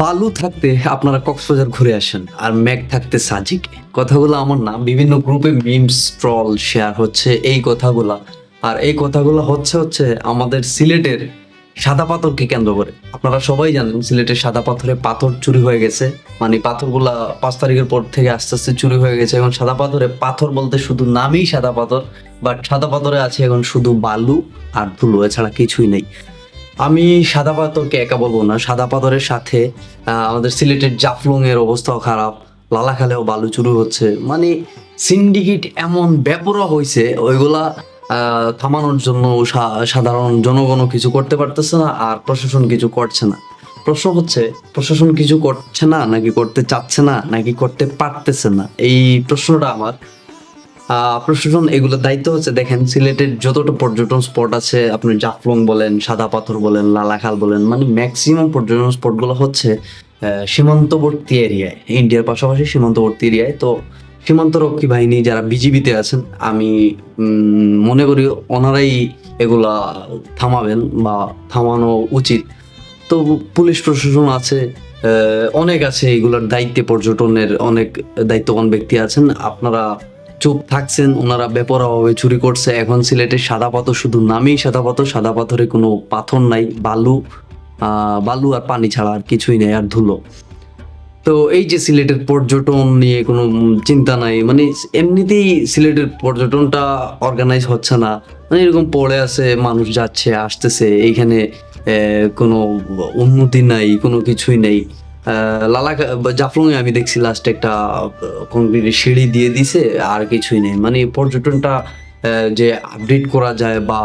বালু থাকতে আপনারা কক্সবাজার ঘুরে আসেন আর ম্যাক থাকতে সাজিকে। কথাগুলো আমার না বিভিন্ন গ্রুপে মিমস ট্রল শেয়ার হচ্ছে, এই কথাগুলা। আর এই কথাগুলো হচ্ছে হচ্ছে আমাদের সিলেটের সাদা পাথরকে কেন্দ্র করে। আপনারা সবাই জানেন সিলেটের সাদা পাথরে পাথর চুরি হয়ে গেছে। মানে পাথরগুলা পাঁচ তারিখের পর থেকে আস্তে আস্তে চুরি হয়ে গেছে। এখন সাদা পাথরে পাথর বলতে শুধু নামেই সাদা পাথর বাট সাদা পাথরে আছে এখন শুধু বালু আর ধুলো, এছাড়া কিছুই নেই। আমি সাদা পাথরকে একা বলব না। সাদা পাথরের সাথে আমাদের সিলেটের জাফলং এর অবস্থাও খারাপ, লালাখালেও বালু চুরু হচ্ছে। মানে সিন্ডিকেট এমন ব্যাপরা হয়েছে ওইগুলা থামানোর জন্য সাধারণ জনগণও কিছু করতে পারতেছে না, আর প্রশাসন কিছু করছে না। প্রশ্ন হচ্ছে, প্রশাসন কিছু করছে না, নাকি করতে চাচ্ছে না, নাকি করতে পারতেছে না? এই প্রশ্নটা আমার। প্রশাসন এগুলোর দায়িত্ব হচ্ছে, দেখেন, সিলেটের যতটা পর্যটন স্পট আছে, আপনি জাফলং বলেন, সাদা পাথর বলেন লালাখাল বলেন মানে ম্যাক্সিমাম পর্যটন স্পটগুলো হচ্ছে সীমান্তবর্তী এরিয়ায় ইন্ডিয়ার পাশাপাশি সীমান্তবর্তী এরিয়ায় তো সীমান্তরক্ষী বাহিনী যারা বিজিবিতে আছেন, আমি মনে করি ওনারাই এগুলা থামাবেন বা থামানো উচিত। তো পুলিশ প্রশাসন আছে অনেক আছে এগুলোর দায়িত্বে পর্যটনের অনেক দায়িত্ববান ব্যক্তি আছেন। আপনারা চুপ থাকছেন, ওনারা বেপরাভাবে চুরি করছে। এখন সিলেটের সাদা পাথর শুধু নামেই সাদা পাথর, সাদা পাথরে কোনো পাথর নাই, বালু বালু আর পানি ছাড়া আর কিছুই নেই, আর ধুলো। তো এই যে সিলেটের পর্যটন নিয়ে কোনো চিন্তা নাই মানে এমনিতেই সিলেটের পর্যটনটা অর্গানাইজ হচ্ছে না। মানে এরকম পড়ে আছে, মানুষ যাচ্ছে, আসতেছে, এইখানে কোনো উন্নতি নাই, কোনো কিছুই নেই। লালা জাফলংয়ে আমি দেখছি লাস্টে একটা কংক্রিটের সিঁড়ি দিয়ে দিছে, আর কিছুই নেই। মানে পর্যটনটা যে আপডেট করা যায় বা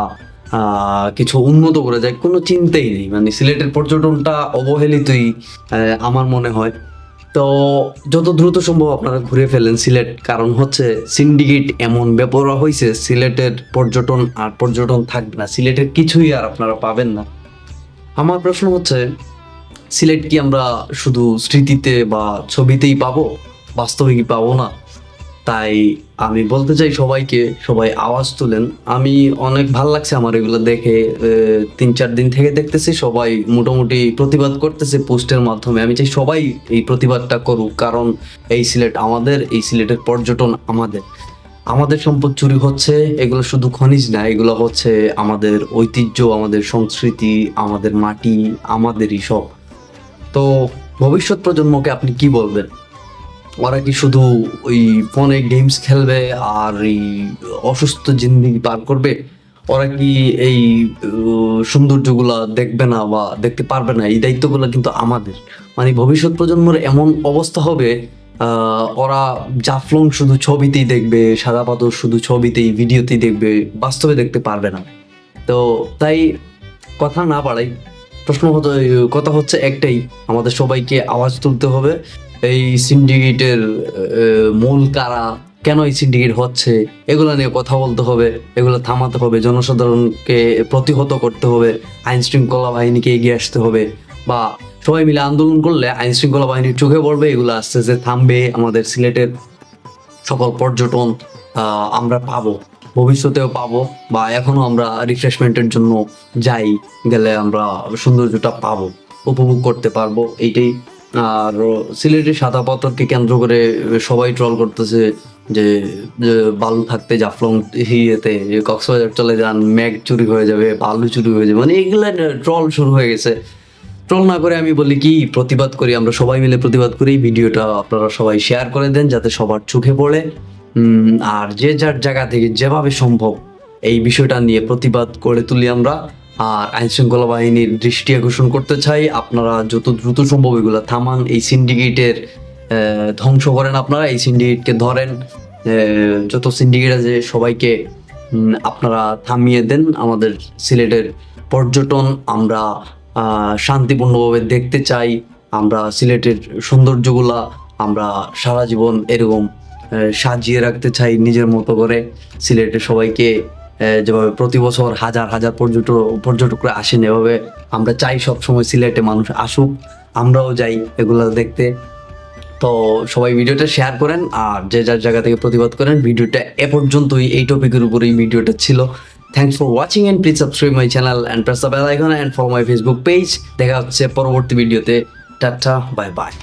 কিছু উন্নত করা যায়, কোনো চিন্তাই নেই। মানে সিলেটের পর্যটনটা অবহেলিতই আমার মনে হয়। তো যত দ্রুত সম্ভব আপনারা ঘুরে ফেলেন সিলেট, কারণ হচ্ছে সিন্ডিকেট এমন বেপরোয়া হয়েছে সিলেটের পর্যটন আর পর্যটন থাকবে না। সিলেটের কিছুই আর আপনারা পাবেন না। আমার প্রশ্ন হচ্ছে সিলেট কি আমরা শুধু স্মৃতিতে বা ছবিতেই পাবো বাস্তবে কি পাবো না। তাই আমি বলতে চাই সবাইকে, সবাই আওয়াজ তুলেন। আমি অনেক ভালো লাগছে আমার এগুলো দেখে তিন চার দিন থেকে দেখতেছি, সবাই মোটামুটি প্রতিবাদ করতেছে পোস্টের মাধ্যমে। আমি চাই সবাই এই প্রতিবাদটা করুক, কারণ এই সিলেট আমাদের, এই সিলেটের পর্যটন আমাদের। আমাদের সম্পদ চুরি হচ্ছে, এগুলো শুধু খনিজ না, এগুলো হচ্ছে আমাদের ঐতিহ্য, আমাদের সংস্কৃতি, আমাদের মাটি, আমাদেরই সব। তো ভবিষ্যৎ প্রজন্মকে আপনি কি বলবেন? ওরা কি শুধু ওই ফোনে গেমস খেলবে আর এই অসুস্থ জিন্দিগি পার করবে? ওরা কি এই সৌন্দর্যগুলা দেখবে না বা দেখতে পারবে না? এই দায়িত্বগুলো কিন্তু আমাদের। মানে ভবিষ্যৎ প্রজন্মের এমন অবস্থা হবে ওরা জাফলং শুধু ছবিতেই দেখবে, সাদা পাথর শুধু ছবিতেই, ভিডিওতেই দেখবে, বাস্তবে দেখতে পারবে না। তো তাই কথা না বাড়াই প্রশ্ন কথা হচ্ছে একটাই, আমাদের সবাইকে আওয়াজ তুলতে হবে। এই সিন্ডিকেটের মূল কারা, কেন এই সিন্ডিকেট হচ্ছে, এগুলো নিয়ে কথা বলতে হবে, এগুলো থামাতে হবে, জনসাধারণকে প্রতিহত করতে হবে আইন শৃঙ্খলা বাহিনীকে এগিয়ে আসতে হবে। বা সবাই মিলে আন্দোলন করলে আইন শৃঙ্খলা বাহিনীর চোখে পড়বে, এগুলো আস্তে আস্তে থামবে আমাদের সিলেটের সকল পর্যটন আমরা পাবো। ভবিষ্যতেও পাবো বা এখনও আমরা রিফ্রেশমেন্টের জন্য যাই, গেলে আমরা সৌন্দর্যটা পাবো, উপভোগ করতে পারব, এইটাই। আর সিলেটের সাদা পাথরকে কেন্দ্র করে সবাই ট্রল করতেছে যে যে বালু থাকতে জাফলং ইয়েতে কক্সবাজার চলে যান, ম্যাগ চুরি হয়ে যাবে, বালু চুরি হয়ে যাবে মানে এগুলো ট্রল শুরু হয়ে গেছে। ট্রল না করে আমি বলি কি, প্রতিবাদ করি, আমরা সবাই মিলে প্রতিবাদ করি ভিডিওটা আপনারা সবাই শেয়ার করে দেন, যাতে সবার চোখে পড়ে। আর যে যার জায়গা থেকে যেভাবে সম্ভব এই বিষয়টা নিয়ে প্রতিবাদ করে তুলি আমরা। আর আইন শৃঙ্খলা বাহিনীর দৃষ্টি আকর্ষণ করতে চাই। আপনারা যত দ্রুত সম্ভব এগুলো থামান। এই সিন্ডিকেটের ধ্বংস করেন আপনারা। এই সিন্ডিকেটকে ধরেন। যত সিন্ডিকেট আছে সবাইকে আপনারা থামিয়ে দেন। আমাদের সিলেটের পর্যটন আমরা শান্তিপূর্ণভাবে দেখতে চাই। আমরা সিলেটের সৌন্দর্যগুলা আমরা সারা জীবন এরকম সাজিয়ে রাখতে চাই নিজের মতো করে। সিলেটে সবাইকে যেভাবে প্রতি বছর হাজার হাজার পর্যটক পর্যটকরা আসেন, এভাবে আমরা চাই সব সময় সিলেটে মানুষ আসুক। আমরাও যাই এগুলো দেখতে। তো সবাই ভিডিওটা শেয়ার করেন আর যে যার জায়গা থেকে প্রতিবাদ করেন, ভিডিওটা এ পর্যন্তই। এই টপিকের উপরেই ভিডিওটা ছিল। Thanks for watching and please subscribe my channel and press the bell icon and follow my Facebook page দেখা হচ্ছে পরবর্তী ভিডিওতে। Tata bye bye